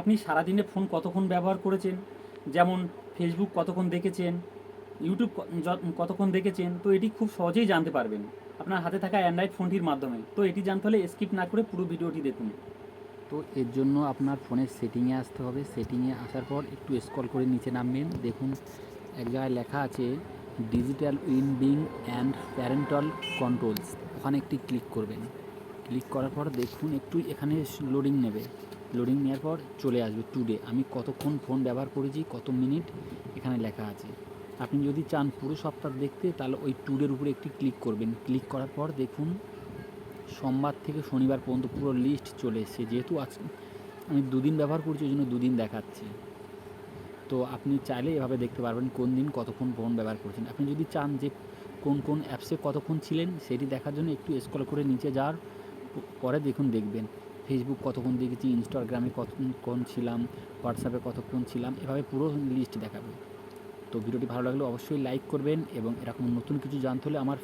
আপনি সারাদিনে ফোন কতক্ষণ ব্যবহার করেছেন? যেমন ফেসবুক কতক্ষণ দেখেছেন? ইউটিউব কতক্ষণ দেখেছেন? তো এটি খুব সহজেই জানতে পারবেন। আপনার হাতে থাকা অ্যান্ড্রয়েড ফোনটির মাধ্যমে। তো এটি জানতে হলে স্কিপ না করে পুরো ভিডিওটি দেখুন। তো এর জন্য আপনার ফোনের সেটিংয়ে আসতে হবে। সেটিংয়ে আসার পর একটু স্ক্রল করে নিচে নামবেন। দেখুন, এক জায়গায় লেখা আছে digital winding and parental controls ওখানে একটি ক্লিক করবেন। ক্লিক করার পর দেখুন একটু এখানে লোডিং নেবে। লোডিং নেওয়ার পর চলে আসবে টুডে আমি কতক্ষণ ফোন ব্যবহার করেছি, কত মিনিট এখানে লেখা আছে। আপনি যদি চান পুরো সপ্তাহ দেখতে, তাহলে ওই টুডের উপরে একটি ক্লিক করবেন। ক্লিক করার পর দেখুন, সোমবার থেকে শনিবার পর্যন্ত পুরো লিস্ট চলে এসেছে। যেহেতু আজ আমি দুদিন ব্যবহার করছি, ওই জন্য দুদিন দেখাচ্ছে। তো আপনি চাইলে এভাবে দেখতে পারবেন কোন দিন কতক্ষণ ফোন ব্যবহার করছেন। আপনি যদি চান যে কোন কোন অ্যাপসে কতক্ষণ ছিলেন, সেটি দেখার জন্য একটু স্ক্রল করে নিচে যাওয়ার পরে দেখুন, দেখবেন। ফেসবুক কতক্ষণ দেখেছি ইনস্টাগ্রামে কতক্ষণ ছিলাম হোয়াটসঅ্যাপে কতক্ষণ ছিলাম, এভাবে পুরো লিস্ট দেখাবে। তো ভিডিওটি ভালো লাগলে অবশ্যই লাইক করবেন এবং এরকম নতুন কিছু জানতে হলে আমার